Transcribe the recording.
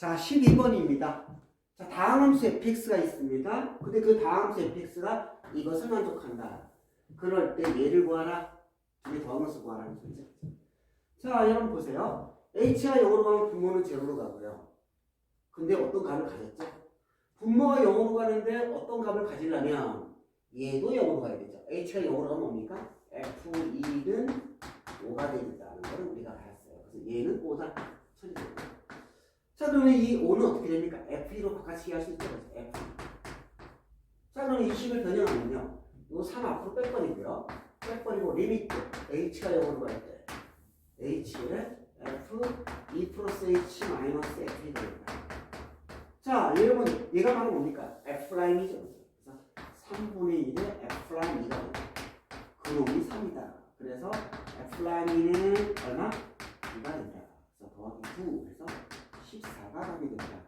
자, 12번입니다. 자, 다음 함수 fx가 있습니다. 근데 그 다음 함수 fx가 이것을 만족한다. 그럴 때 얘를 구하라. 두개 더하면서 구하라는 소리죠. 자, 여러분 보세요. h가 0으로 가면 분모는 제로로 가고요. 근데 어떤 값을 가졌죠? 분모가 0으로 가는데 어떤 값을 가지려면 얘도 0으로 가야 되죠. h가 0으로 가면 뭡니까? f2는 5가 되겠다는 걸 우리가 알았어요. 그래서 얘는 5다 처리됩니다. 자 그러면 이 5는 어떻게 됩니까? F2로 바깥이 할수 있죠. 그래서 F. 자 그럼 이 식을 변형하면요. 요3 앞으로 뺄거리고요. 뺄거리고 리미트 H가 0으로 갈 때 H에 F 2 플러스 H 마이너스 F이 됩니다. 자 여러분 얘가 바로 뭡니까? F'이죠. 그래서 3분의 1에 F'E가 됩니다. 그놈이 3이다. 그래서 F'E는 얼마? 2가 된다. 그래서 더하기 9 해서 14가 답이 된다.